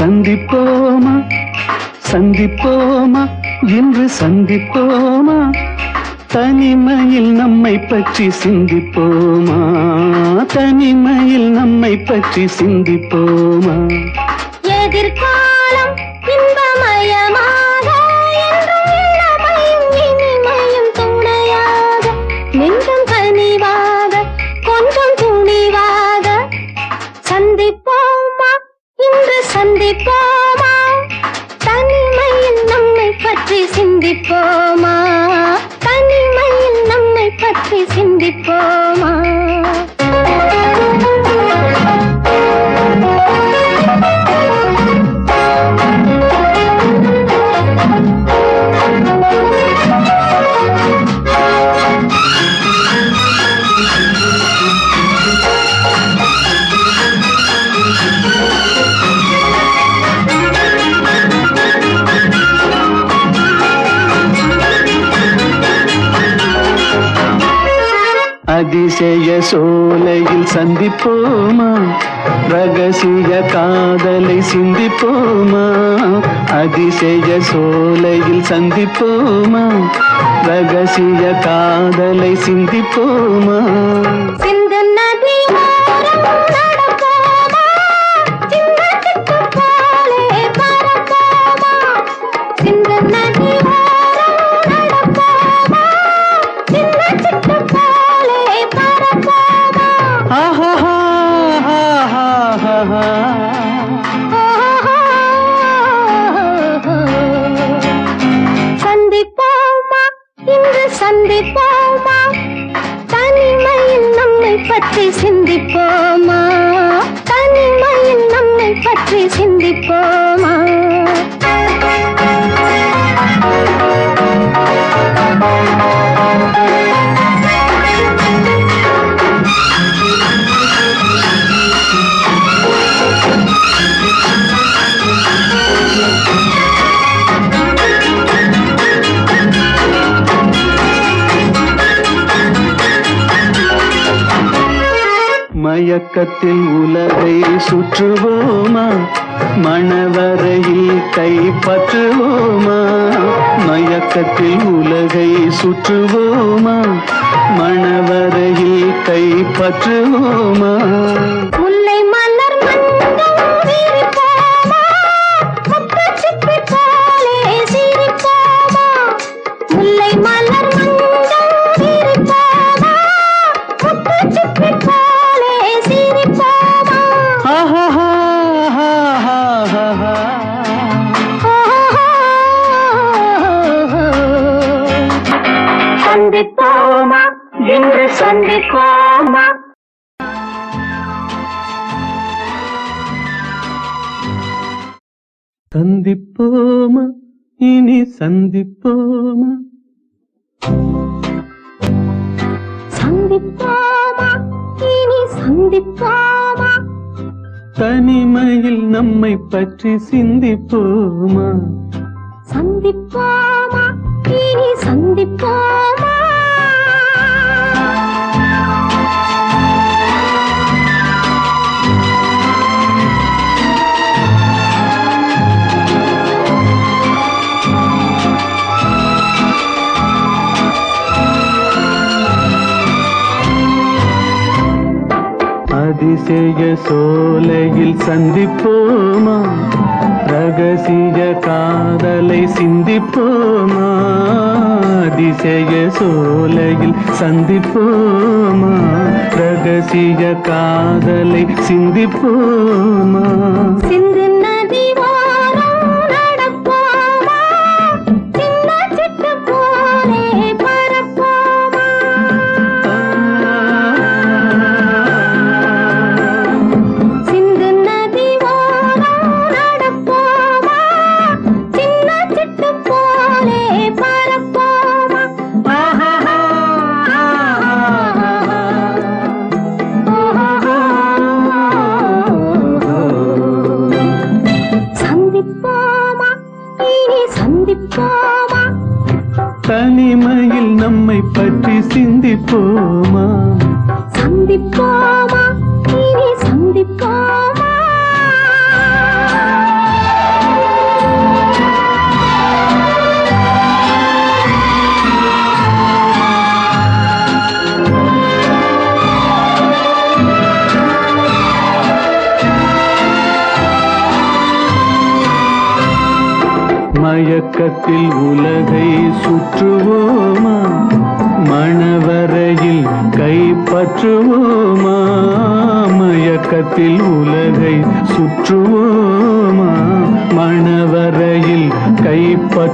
சந்திப்போமா? சந்திப்போமா? இன்று சந்திப்போமா? தனிமையில் நம்மை பற்றி சிந்திப்போமா? தனிமையில் நம்மை பற்றி சிந்திப்போமா? எதிர்கா பற்றி சிந்திப்போமா? அதிசய சோலையில் சந்திப்போமா? ரகசிய காதலை சிந்திப்போமா? அதிசய சோலையில் சந்திப்போமா? ரகசிய காதலை சிந்திப்போமா? சிந்து நதி நம்மை பற்றி சிந்திப்போமா தனிமையில் நம்மை பற்றி சிந்திப்போமா Thank you. மயக்கத்தில் உலகை சுற்றுவோமா? மணவரையில் கைப்பற்றுவோமா மயக்கத்தில் உலகை சுற்றுவோமா? மணவரையில் கைப்பற்றுவோமா இன்று சந்திப்போமா? சந்திப்போமா? இனி சந்திப்போமா? சந்திப்போமா? இனி சந்திப்போமா? தனிமையில் நம்மை பற்றி சிந்திப்போமா? சந்திப்போமா? இனி சந்திப்போமா? அதிசய சோலையில் சந்திப்போமா? ரகசிய காதலை சிந்திப்போமா? அதிசய சோலையில் சந்திப்போமா? ரகசிய காதலை சிந்திப்போமா? சிந்து நதிவா தனிமையில் நம்மை பற்றி சிந்திப்போமா? சந்திப்போமா. மயக்கத்தில் உலகை சுற்றுவோமா? மணவரையில் கைப்பற்றுவோமா? மயக்கத்தில் உலகை சுற்றுவோமா? மணவரையில் கைப்பற்றுவோமா?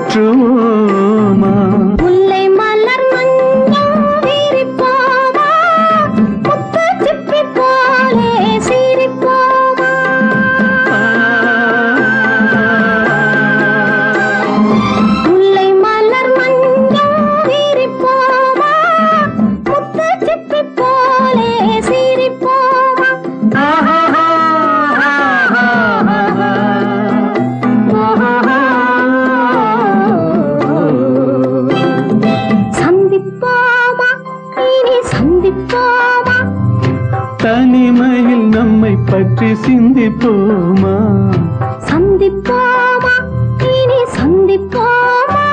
சந்திப்போமா? சந்திப்போமா? இனி சந்திப்போமா?